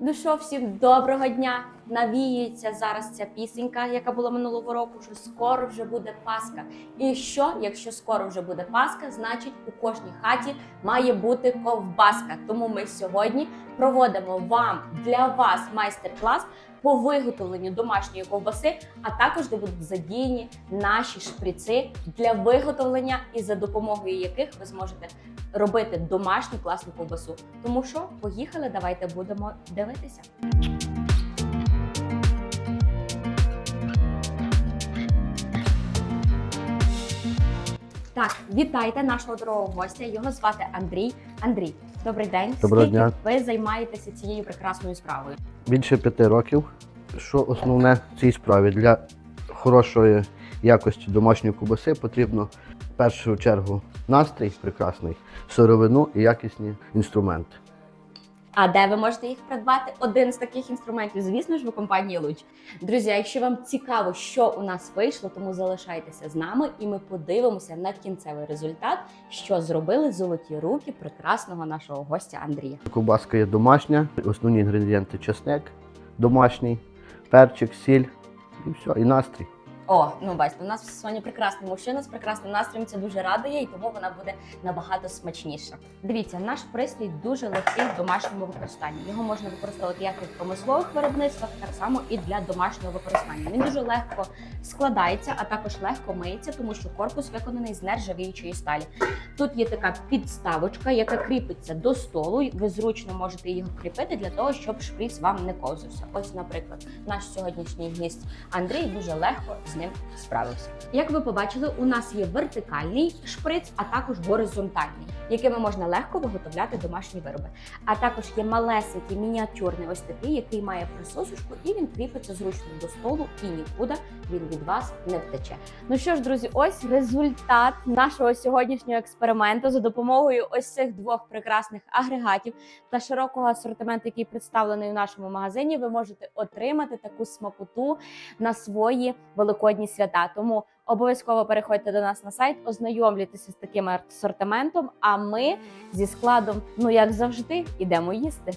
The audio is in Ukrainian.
Ну що, всім доброго дня! Навіюється зараз ця пісенька, яка була минулого року, що скоро вже буде Пасха. І що, якщо скоро вже буде Пасха, значить у кожній хаті має бути ковбаска. Тому ми сьогодні проводимо вам для вас майстер-клас по виготовленню домашньої ковбаси, а також де будуть задіяні наші шприци для виготовлення, і за допомогою яких ви зможете робити домашню класну ковбасу. Тому що поїхали, давайте будемо дивитися. Так, вітайте нашого дорогого гостя. Його звати Андрій. Андрій, добрий день. Доброго Скільки дня. ви займаєтеся цією прекрасною справою? Більше п'яти років. Що основне в цій справі для хорошої якості домашньої кубаси потрібно в першу чергу настрій прекрасний, сировину і якісні інструменти. А де ви можете їх придбати? Один з таких інструментів, звісно ж, в компанії Луч. Друзі, якщо вам цікаво, що у нас вийшло, тому залишайтеся з нами, і ми подивимося на кінцевий результат, що зробили золоті руки прекрасного нашого гостя Андрія. Кубаска є домашня, основні інгредієнти чесник, домашній, перчик, сіль і все, і настрій. О, ну бачите, у нас сьогодні прекрасний мужчина з прекрасним настроєм. Це дуже радує, і тому вона буде набагато смачніша. Дивіться, наш пристрій дуже легкий в домашньому використанні. Його можна використовувати як і в промислових виробництвах, так само і для домашнього використання. Він дуже легко складається, а також легко миється, тому що корпус виконаний з нержавіючої сталі. Тут є така підставочка, яка кріпиться до столу. Ви зручно можете її кріпити для того, щоб шприц вам не ковзався. Ось, наприклад, наш сьогоднішній гість Андрій дуже легко з ним справився. Як ви побачили, у нас є вертикальний шприц, а також горизонтальний, якими можна легко виготовляти домашні вироби. А також є малесенький мініатюрний ось такий, який має присосочку, і він кріпиться зручно до столу, і нікуди він від вас не втече. Ну що ж, друзі, ось результат нашого сьогоднішнього експерименту за допомогою ось цих двох прекрасних агрегатів та широкого асортименту, який представлений у нашому магазині. Ви можете отримати таку смакоту на свої великодні свята. Тому обов'язково переходьте до нас на сайт, ознайомлюйтеся з таким асортиментом. А ми зі складом, ну як завжди, ідемо їсти.